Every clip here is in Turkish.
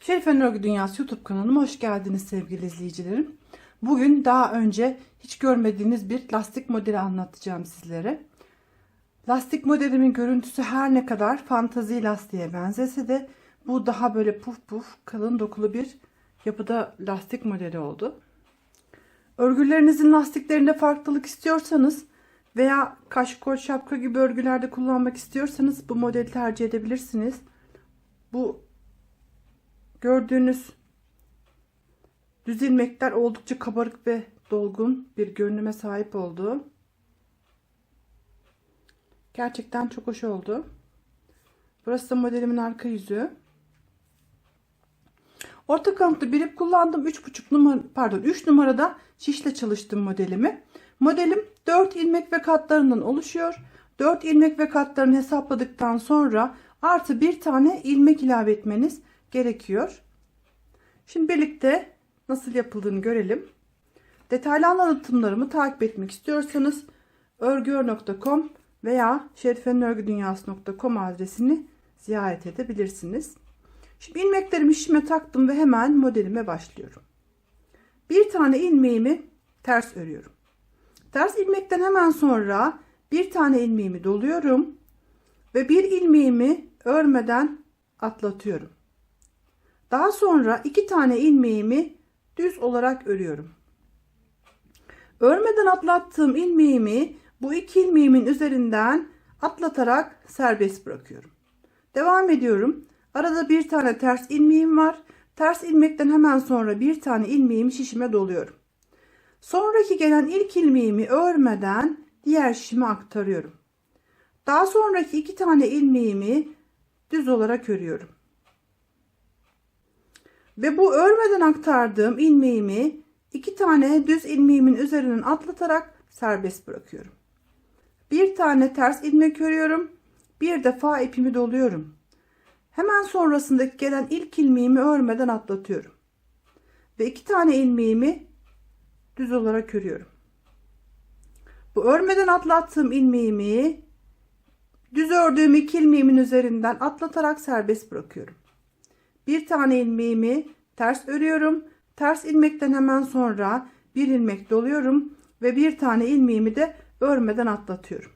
Şerifen Örgü Dünyası YouTube kanalıma hoş geldiniz sevgili izleyicilerim. Bugün daha önce hiç görmediğiniz bir lastik modeli anlatacağım sizlere. Lastik modelimin görüntüsü her ne kadar fantazi lastiğe benzese de bu daha böyle puf puf kalın dokulu bir yapıda lastik modeli oldu. Örgülerinizin lastiklerinde farklılık istiyorsanız veya kaşkol şapka gibi örgülerde kullanmak istiyorsanız bu modeli tercih edebilirsiniz. Bu gördüğünüz düz ilmekler oldukça kabarık ve dolgun bir görünüme sahip oldu. Gerçekten çok hoş oldu. Burası da modelimin arka yüzü. Orta kanatlı bir ip kullandım. 3,5 numara pardon 3 numarada şişle çalıştım modelimi. Modelim 4 ilmek ve katlarından oluşuyor. 4 ilmek ve katlarını hesapladıktan sonra artı bir tane ilmek ilave etmeniz gerekiyor. Şimdi birlikte nasıl yapıldığını görelim. Detaylı anlatımlarımı takip etmek istiyorsanız örgüör.com veya şerifenörgüdünyası.com adresini ziyaret edebilirsiniz. Şimdi ilmeklerimi şişime taktım ve hemen modelime başlıyorum. Bir tane ilmeğimi ters örüyorum. Ters ilmekten hemen sonra bir tane ilmeğimi doluyorum ve bir ilmeğimi örmeden atlatıyorum. Daha sonra iki tane ilmeğimi düz olarak örüyorum. Örmeden atlattığım ilmeğimi bu iki ilmeğimin üzerinden atlatarak serbest bırakıyorum. Devam ediyorum. Arada bir tane ters ilmeğim var. Ters ilmekten hemen sonra bir tane ilmeğimi şişime doluyorum. Sonraki gelen ilk ilmeğimi örmeden diğer şişime aktarıyorum. Daha sonraki iki tane ilmeğimi düz olarak örüyorum. Ve bu örmeden aktardığım ilmeğimi iki tane düz ilmeğimin üzerinden atlatarak serbest bırakıyorum. Bir tane ters ilmek örüyorum. Bir defa ipimi doluyorum. Hemen sonrasındaki gelen ilk ilmeğimi örmeden atlatıyorum. Ve iki tane ilmeğimi düz olarak örüyorum. Bu örmeden atlattığım ilmeğimi düz ördüğüm iki ilmeğimin üzerinden atlatarak serbest bırakıyorum. Bir tane ilmeğimi ters örüyorum. Ters ilmekten hemen sonra bir ilmek doluyorum ve bir tane ilmeğimi de örmeden atlatıyorum.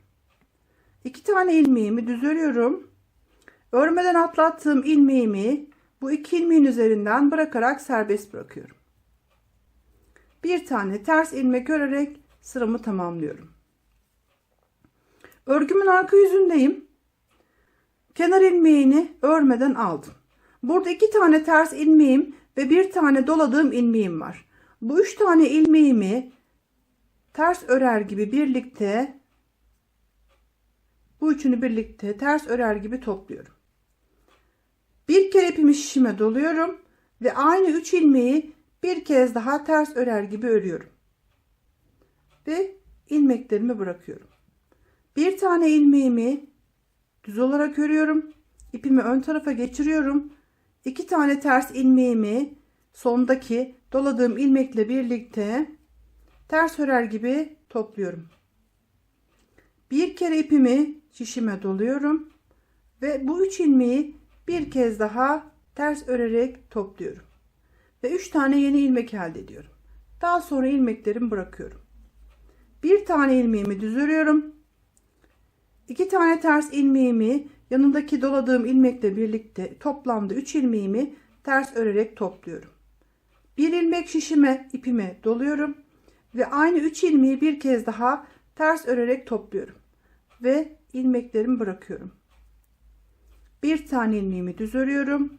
İki tane ilmeğimi düz örüyorum. Örmeden atlattığım ilmeğimi bu iki ilmeğin üzerinden bırakarak serbest bırakıyorum. Bir tane ters ilmek örerek sıramı tamamlıyorum. Örgümün arka yüzündeyim. Kenar ilmeğini örmeden aldım. Burada iki tane ters ilmeğim ve bir tane doladığım ilmeğim var. Bu üç tane ilmeğimi ters örer gibi birlikte bu üçünü birlikte ters örer gibi topluyorum. Bir kere ipimi şişime doluyorum ve aynı üç ilmeği bir kez daha ters örer gibi örüyorum. Ve ilmeklerimi bırakıyorum. Bir tane ilmeğimi düz olarak örüyorum. İpimi ön tarafa geçiriyorum. İki tane ters ilmeğimi sondaki doladığım ilmekle birlikte ters örer gibi topluyorum. Bir kere ipimi şişime doluyorum ve bu üç ilmeği bir kez daha ters örerek topluyorum. Ve üç tane yeni ilmek elde ediyorum. Daha sonra ilmeklerimi bırakıyorum. Bir tane ilmeğimi düz örüyorum. İki tane ters ilmeğimi yanındaki doladığım ilmekle birlikte toplamda 3 ilmeğimi ters örerek topluyorum. Bir ilmek şişime ipime doluyorum ve aynı 3 ilmeği bir kez daha ters örerek topluyorum ve ilmeklerimi bırakıyorum. Bir tane ilmeğimi düz örüyorum.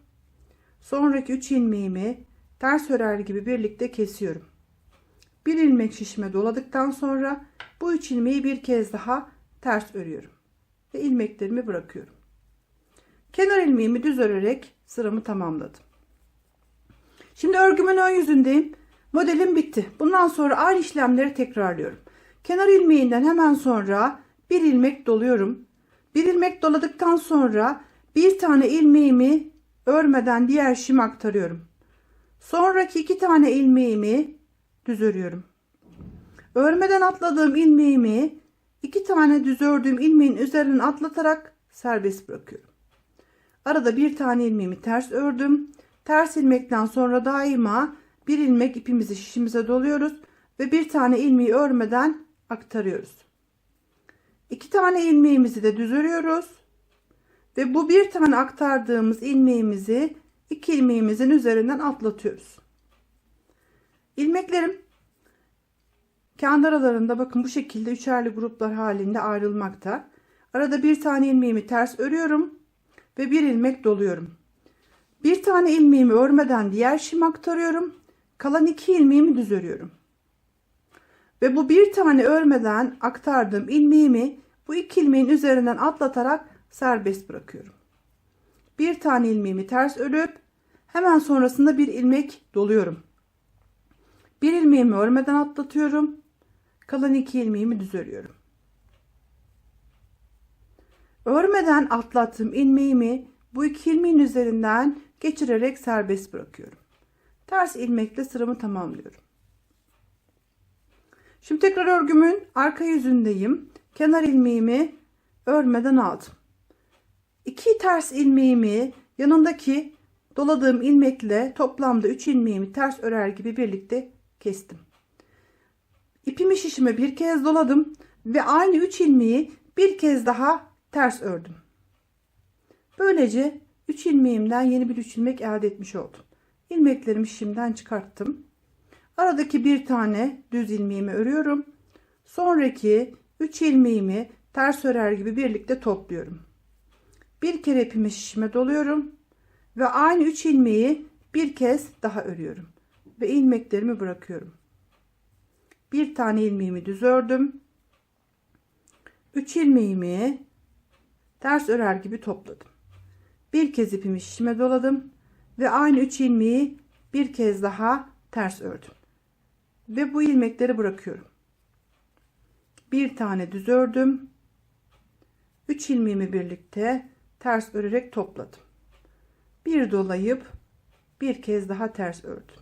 Sonraki 3 ilmeğimi ters örer gibi birlikte kesiyorum. Bir ilmek şişime doladıktan sonra bu 3 ilmeği bir kez daha ters örüyorum ve ilmeklerimi bırakıyorum. Kenar ilmeğimi düz örerek sıramı tamamladım. Şimdi örgümün ön yüzündeyim. Modelim bitti. Bundan sonra aynı işlemleri tekrarlıyorum. Kenar ilmeğinden hemen sonra bir ilmek doluyorum. Bir ilmek doladıktan sonra bir tane ilmeğimi örmeden diğer şişime aktarıyorum. Sonraki iki tane ilmeğimi düz örüyorum. Örmeden atladığım ilmeğimi iki tane düz ördüğüm ilmeğin üzerinden atlatarak serbest bırakıyorum. Arada bir tane ilmeğimi ters ördüm Ters ilmekten sonra daima bir ilmek ipimizi şişimize doluyoruz ve bir tane ilmeği örmeden aktarıyoruz. İki tane ilmeğimizi de düz örüyoruz. Ve bu bir tane aktardığımız ilmeğimizi iki ilmeğimizin üzerinden atlatıyoruz. İlmeklerim kendi aralarında bakın bu şekilde üçerli gruplar halinde ayrılmakta. Arada bir tane ilmeğimi ters örüyorum ve bir ilmek doluyorum. Bir tane ilmeğimi örmeden diğer şim aktarıyorum. Kalan iki ilmeğimi düz örüyorum. Ve bu bir tane örmeden aktardığım ilmeğimi bu iki ilmeğin üzerinden atlatarak serbest bırakıyorum. Bir tane ilmeğimi ters örüp hemen sonrasında bir ilmek doluyorum. Bir ilmeğimi örmeden atlatıyorum. Kalan iki ilmeğimi düz örüyorum. Örmeden atlattığım ilmeğimi bu iki ilmeğin üzerinden geçirerek serbest bırakıyorum. Ters ilmekle sıramı tamamlıyorum. Şimdi tekrar örgümün arka yüzündeyim. Kenar ilmeğimi örmeden aldım. İki ters ilmeğimi yanındaki doladığım ilmekle toplamda 3 ilmeğimi ters örer gibi birlikte kestim. İpimi şişime bir kez doladım ve aynı 3 ilmeği bir kez daha ters ördüm. Böylece 3 ilmeğimden yeni bir 3 ilmek elde etmiş oldum. İlmeklerimi şimdiden çıkarttım. Aradaki bir tane düz ilmeğimi örüyorum. Sonraki 3 ilmeğimi ters örer gibi birlikte topluyorum. Bir kere ipimi şişime doluyorum ve aynı 3 ilmeği bir kez daha örüyorum ve ilmeklerimi bırakıyorum. Bir tane ilmeğimi düz ördüm. 3 ilmeğimi ters örer gibi topladım. Bir kez ipimi şişime doladım ve aynı 3 ilmeği bir kez daha ters ördüm. Ve bu ilmekleri bırakıyorum. Bir tane düz ördüm. 3 ilmeğimi birlikte ters örerek topladım. Bir dolayıp bir kez daha ters ördüm.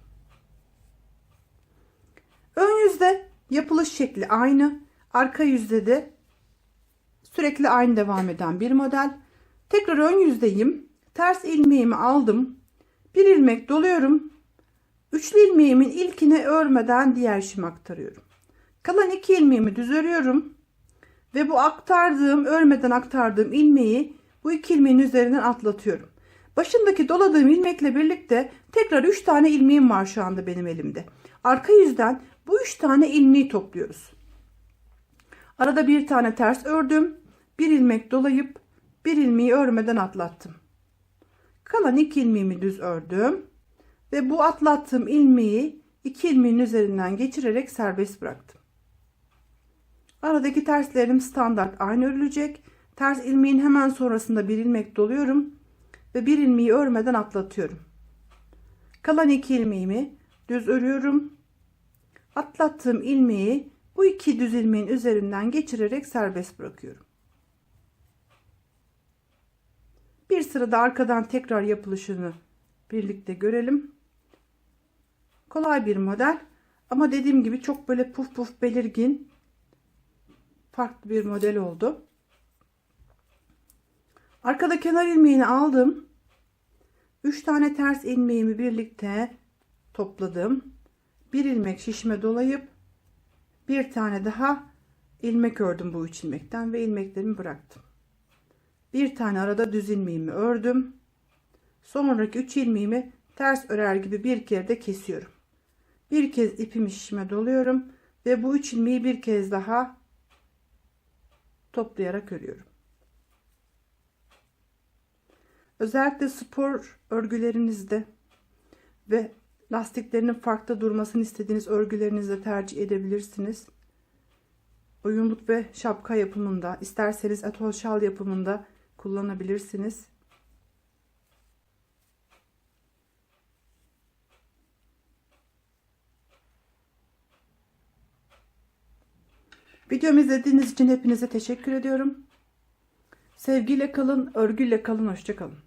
Ön yüzde yapılış şekli aynı. Arka yüzde de sürekli aynı devam eden bir model. Tekrar ön yüzdeyim. Ters ilmeğimi aldım. Bir ilmek doluyorum. Üçlü ilmeğimin ilkini örmeden diğer şim aktarıyorum. Kalan iki ilmeğimi düz örüyorum. Ve bu aktardığım, örmeden aktardığım ilmeği bu iki ilmeğin üzerinden atlatıyorum. Başındaki doladığım ilmekle birlikte tekrar 3 tane ilmeğim var şu anda benim elimde. Arka yüzden bu 3 tane ilmeği topluyoruz. Arada bir tane ters ördüm. Bir ilmek dolayıp bir ilmeği örmeden atlattım. Kalan iki ilmeğimi düz ördüm. Ve bu atlattığım ilmeği iki ilmeğin üzerinden geçirerek serbest bıraktım. Aradaki terslerim standart aynı örülecek. Ters ilmeğin hemen sonrasında bir ilmek doluyorum ve bir ilmeği örmeden atlatıyorum. Kalan iki ilmeğimi düz örüyorum. Atlattığım ilmeği bu iki düz ilmeğin üzerinden geçirerek serbest bırakıyorum. Bir sırada arkadan tekrar yapılışını birlikte görelim. Kolay bir model ama dediğim gibi çok böyle puf puf belirgin farklı bir model oldu. Arkada kenar ilmeğini aldım. 3 tane ters ilmeğimi birlikte topladım. Bir ilmek şişime dolayıp bir tane daha ilmek ördüm bu üç ilmekten ve ilmeklerimi bıraktım. Bir tane arada düz ilmeğimi ördüm. Sonraki 3 ilmeğimi ters örer gibi bir kere de kesiyorum. Bir kez ipimi şişime doluyorum ve bu 3 ilmeği bir kez daha toplayarak örüyorum. Özellikle spor örgülerinizde ve lastiklerinin farklı durmasını istediğiniz örgülerinizde tercih edebilirsiniz. Oyunluk ve şapka yapımında, isterseniz atol şal yapımında kullanabilirsiniz. Videomu izlediğiniz için hepinize teşekkür ediyorum. Sevgiyle kalın, örgüyle kalın, hoşçakalın.